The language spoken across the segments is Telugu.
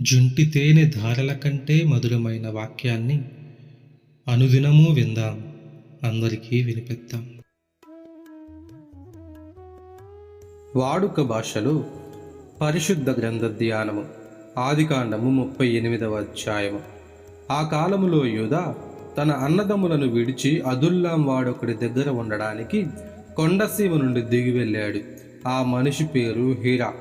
జుంటి తేనె ధారల కంటే మధురమైన వాక్యాన్ని అనుదినము విందాం. అందరికీ వినిపిద్దాం. వాడుక భాషలో పరిశుద్ధ గ్రంథ ధ్యానము ఆదికాండము ముప్పై ఎనిమిదవ అధ్యాయము. ఆ కాలములో యూద తన అన్నదమ్ములను విడిచి అదుల్లాం వాడొకడి దగ్గర ఉండడానికి కొండసీమ నుండి దిగి వెళ్ళాడు. ఆ మనిషి పేరు హీరా.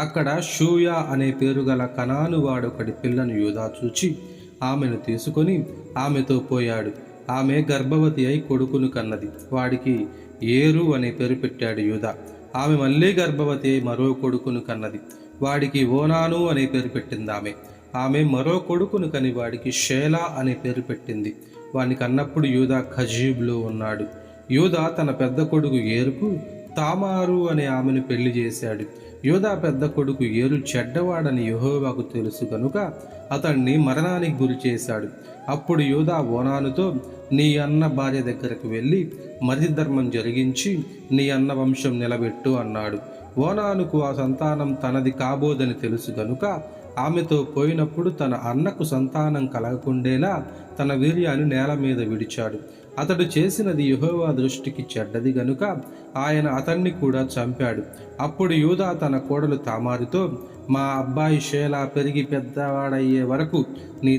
అక్కడ షూయా అనే పేరు గల కణానువాడొకటి పిల్లను యూదా చూచి ఆమెను తీసుకొని ఆమెతో పోయాడు. ఆమె గర్భవతి అయి కొడుకును కన్నది. వాడికి ఏరు అనే పేరు పెట్టాడు యూదా. ఆమె మళ్ళీ గర్భవతి అయి మరో కొడుకును కన్నది. వాడికి ఓనాను అనే పేరు పెట్టింది ఆమె. ఆమె మరో కొడుకును కని వాడికి షేలా అనే పేరు పెట్టింది. వాడిని కన్నప్పుడు యూదా ఖజీబ్లో ఉన్నాడు. యూదా తన పెద్ద కొడుకు ఏరుకు తామారు అనే ఆమెను పెళ్ళి చేశాడు. యోధా పెద్ద కొడుకు ఏరు చెడ్డవాడని యహోవాకు తెలుసు కనుక అతన్ని మరణానికి గురి చేశాడు. అప్పుడు యోధా ఓనానుతో నీ అన్న భార్య దగ్గరకు వెళ్ళి మరి ధర్మం జరిగించి నీ అన్న వంశం నిలబెట్టు అన్నాడు. ఓనానుకు ఆ సంతానం తనది కాబోదని తెలుసు కనుక ఆమెతో పోయినప్పుడు తన అన్నకు సంతానం కలగకుండేలా తన వీర్యాన్ని నేల మీద విడిచాడు. అతడు చేసినది యెహోవా దృష్టికి చెడ్డది గనుక ఆయన అతన్ని కూడా చంపాడు. అప్పుడు యూదా తన కోడలు తామారితో మా అబ్బాయి షేలా పెరిగి పెద్దవాడయ్యే వరకు నీ